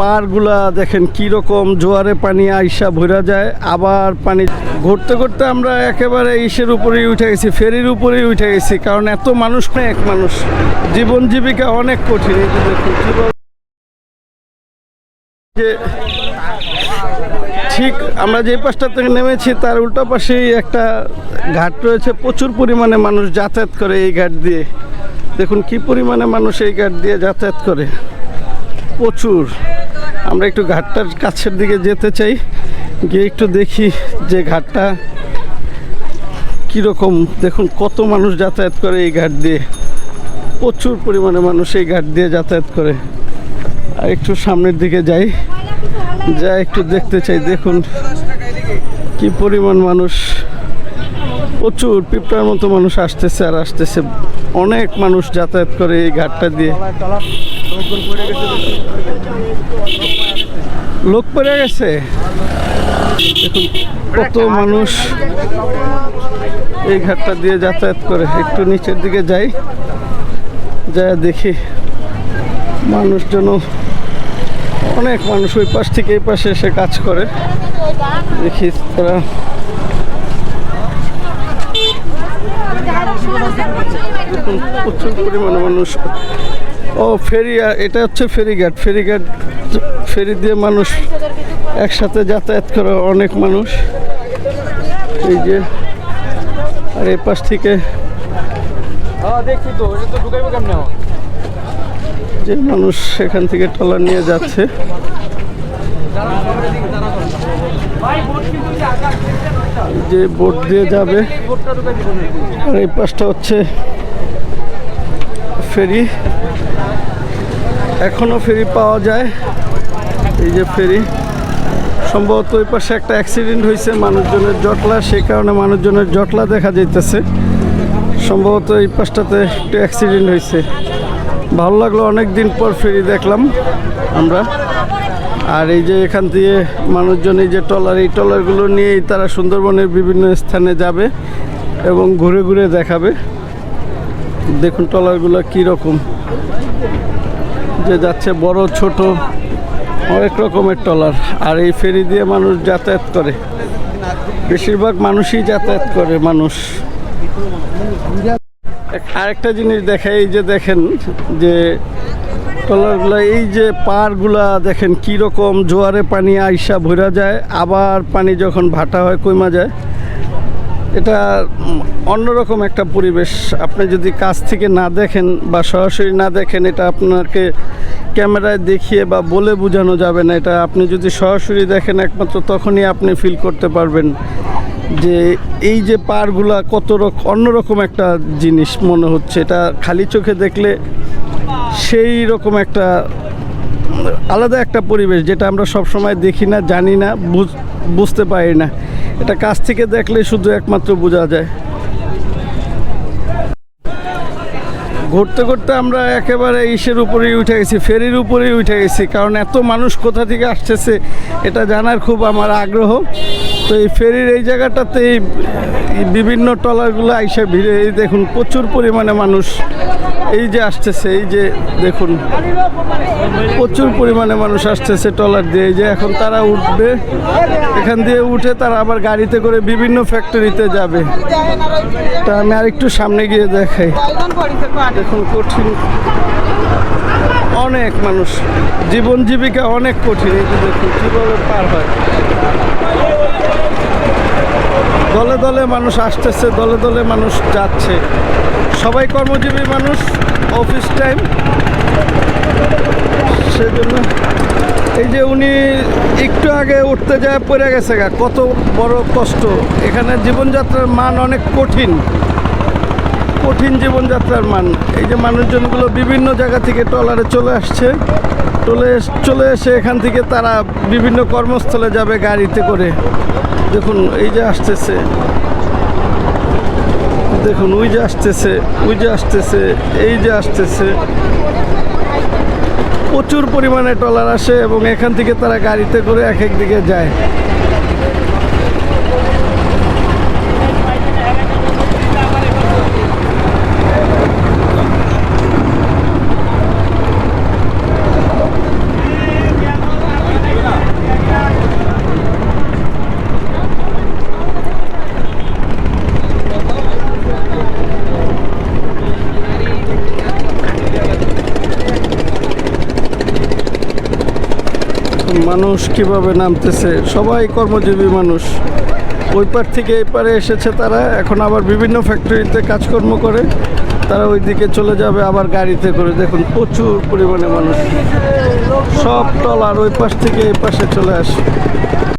পাড়গুলা দেখেন কি রকম জোয়ারে পানি আইসা ভরা যায়। আবার পানি ঘুরতে ঘুরতে আমরা একেবারে ইসের উপরেই উঠে গেছি, ফেরির উপরেই উঠে গেছি, কারণ এত মানুষ না, এক মানুষ। জীবন জীবিকা অনেক কঠিন যে ঠিক আমরা যে পাশটা থেকে নেমেছি, তার উল্টো পাশেই একটা ঘাট রয়েছে। প্রচুর পরিমাণে মানুষ যাতায়াত করে এই ঘাট দিয়ে। দেখুন কি পরিমাণে মানুষ এই ঘাট দিয়ে যাতায়াত করে। প্রচুর। আমরা একটু ঘাটটার কাছের দিকে যেতে চাই। গিয়ে একটু দেখি যে ঘাটটা কীরকম। দেখুন, কত মানুষ যাতায়াত করে এই ঘাট দিয়ে। প্রচুর পরিমাণে মানুষ এই ঘাট দিয়ে যাতায়াত করে। আর একটু সামনের দিকে যাই। যা একটু দেখতে চাই। দেখুন কি পরিমাণ মানুষ। প্রচুর পিঁপড়ার মতো মানুষ আসতেছে আর আসতেছে। অনেক মানুষ যাতায়াত করে এই ঘাটটা দিয়ে। লোক পড়ে গেছে। কত মানুষ এই ঘাটটা দিয়ে যাতায়াত করে। একটু নিচের দিকে যাই যা দেখি মানুষজন অনেক মানুষ ওই পাশ থেকে এই পাশে এসে কাজ করে। দেখি তারা প্রচুর পরিমাণে মানুষ ও ফেরি এটা হচ্ছে ফেরিঘাট ফেরিঘাট ফেরি দিয়ে মানুষ একসাথে যাতায়াত করে অনেক মানুষ এই যে আর এই পাশ থেকে হ্যাঁ? যে মানুষ সেখান থেকে ট্রলার নিয়ে যাচ্ছে যে বোট দিয়ে যাবে। আর এই পাশটা হচ্ছে ফেরি এখনও ফেরি পাওয়া যায়। এই যে ফেরি। সম্ভবত ওই পাশে একটা অ্যাক্সিডেন্ট হয়েছে, মানুষজনের জটলা। সেই কারণে মানুষজনের জটলা দেখা যাইতেছে। সম্ভবত এই পাশটাতে একটু অ্যাক্সিডেন্ট হয়েছে। ভালো লাগল অনেক দিন পর ফেরি দেখলাম আমরা। আর এই যে এখান থেকে মানুষজন এই যে ট্রলার, এই ট্রলারগুলো নিয়েই তারা সুন্দরবনের বিভিন্ন স্থানে যাবে এবং ঘুরে ঘুরে দেখাবে। দেখুন ট্রলারগুলো কীরকম। যে যাচ্ছে বড়, ছোট, অনেক রকমের ট্রলার। আর এই ফেরি দিয়ে মানুষ যাতায়াত করে। বেশিরভাগ মানুষই যাতায়াত করে, মানুষ। আরেকটা জিনিস দেখাই, এই যে দেখেন যে ট্রলারগুলো, এই যে পারগুলা দেখেন কি রকম জোয়ারে পানি আইসা ভরা যায়, আবার পানি যখন ভাটা হয় কইমা যায়। এটা অন্যরকম একটা পরিবেশ। আপনি যদি কাছ থেকে না দেখেন বা সরাসরি না দেখেন, এটা আপনাকে ক্যামেরায় দেখিয়ে বা বলে বোঝানো যাবে না। এটা আপনি যদি সরাসরি দেখেন একমাত্র, তখনই আপনি ফিল করতে পারবেন যে এই যে পারগুলা কত রকম অন্যরকম একটা জিনিস মনে হচ্ছে। এটা খালি চোখে দেখলে সেই রকম একটা আলাদা একটা পরিবেশ যেটা আমরা সব সময় দেখি না, জানি না, বুঝ- বুঝতে পারি না। এটা কাছ থেকে দেখলে শুধু একমাত্র বোঝা যায়। ঘুরতে ঘুরতে আমরা একেবারে ইসের উপরেই উঠে গেছি, ফেরির উপরেই উঠে গেছি, কারণ এত মানুষ কোথা থেকে আসতেছে এটা জানার খুব আমার আগ্রহ। তো এই ফেরির এই জায়গাটাতে এই বিভিন্ন ট্রলারগুলো আইসা ভিড়ে দেখুন প্রচুর পরিমাণে মানুষ। এই যে আসতেছে, এই যে দেখুন, প্রচুর পরিমাণে মানুষ আসতেছে ট্রলার দিয়ে। এই যে এখন তারা উঠবে, এখান দিয়ে উঠে তারা আবার গাড়িতে করে বিভিন্ন ফ্যাক্টরিতে যাবে। তা আমি আরেকটু সামনে গিয়ে দেখাই। দেখুন, কঠিন। অনেক মানুষ, জীবন জীবিকা অনেক কঠিন। এই যে দেখুন, কীভাবে পার হয়। দলে দলে মানুষ আসতেছে, দলে দলে মানুষ যাচ্ছে। সবাই কর্মজীবী মানুষ অফিস টাইম সেজন্য এই যে উনি একটু আগে উঠতে যায়, পড়ে গেছে গা, কত বড় কষ্ট। এখানে জীবনযাত্রার মান অনেক কঠিন। কঠিন জীবনযাত্রার মান। এই যে মানুষজনগুলো বিভিন্ন জায়গা থেকে ট্রলারে চলে আসছে চলে চলে এসে এখান থেকে তারা বিভিন্ন কর্মস্থলে যাবে গাড়িতে করে। দেখুন, এই যে আসতেছে। দেখুন, ওই যে আসতেছে, ওই যে আসতেছে, এই যে আসতেছে। প্রচুর পরিমাণে ট্রলার আসে এবং এখান থেকে তারা গাড়িতে করে এক এক দিকে যায়। মানুষ কীভাবে নামতেছে? সবাই কর্মজীবী মানুষ। ওই পার থেকে এই পারে এসেছে তারা, এখন আবার বিভিন্ন ফ্যাক্টরিতে কাজকর্ম করে। তারা ওই দিকে চলে যাবে আবার গাড়িতে করে। দেখুন, প্রচুর পরিমাণে মানুষ। সব টলার ওই পাশ থেকে এই পাশে চলে আসে।